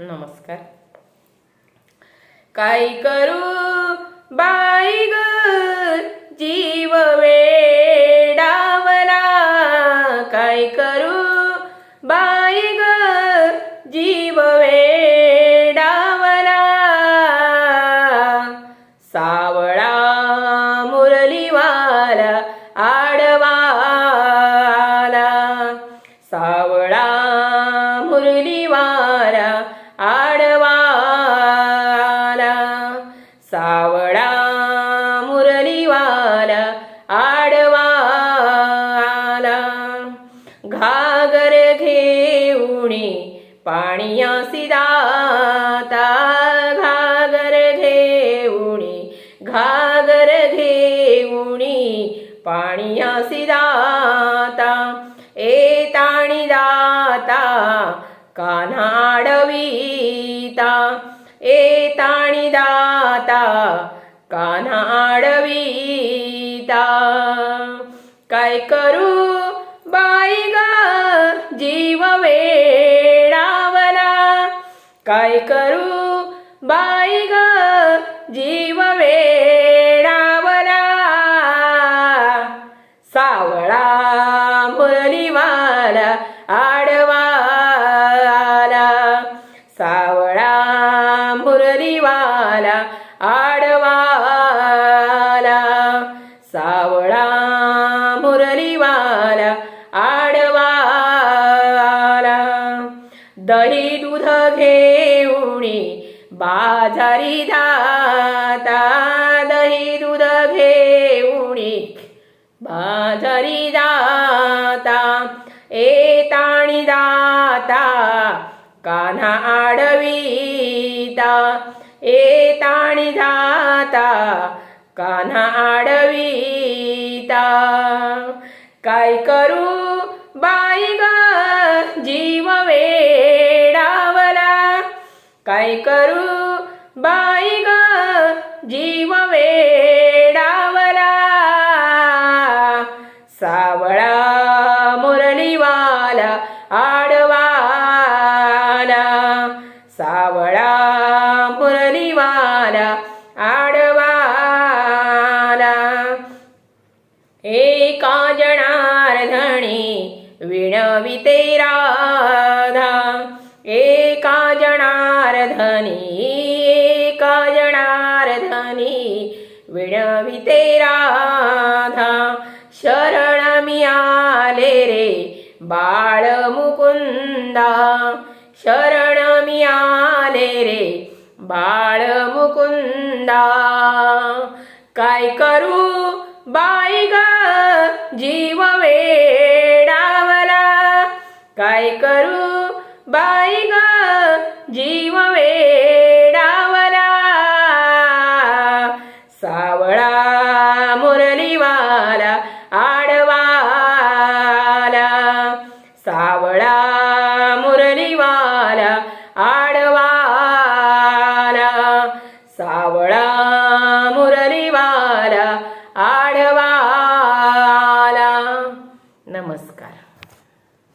नमस्कार. काय करू बाई ग? जीव वेडावला. काय करू बाई ग? जीव वेडावला. सावळा मुरलीवाला आडवाला. सावळा सावळा मुरलीवाला आडवाला. घागर घेऊणी पाणी दाता घागर घेऊणी घागर घेऊणी पाणी दाता ए ताणी दाता कानाडवीता. येताणी दाता काना कान्हाडवीता काय करू बाई ग जीव वेडावला काय करू बाई ग जीव वेडावला सावळा मुरलीवाला आडवाला. सावळा आला आडवाला. सावळा मुरलीवाला आडवाला. दही दूध घेऊणी बाजारी जाता दही दूध घेऊणी बाजारी जाता. येताणी जाता दाता कान्हा आडवीता. येताणी ताणी काना कान्हा आडवीता. काय करू बाई ग जीव वेडावला. काय करू बाई ग आला आडवाला. एका जनार्दनी विणविते राधा. एका जनार्दनी एका जनार्दनी विणविते राधा. शरण मिळाले रे बाळ मुकुंदा. शरण मिळाले रे बाळ मुकुंदा काय करू बाई ग? जीव वेडावला। काय करू बाई ग? जीव वेडावला। सावळा मुरलीवाला आडवाला। सावळा मुरलीवाला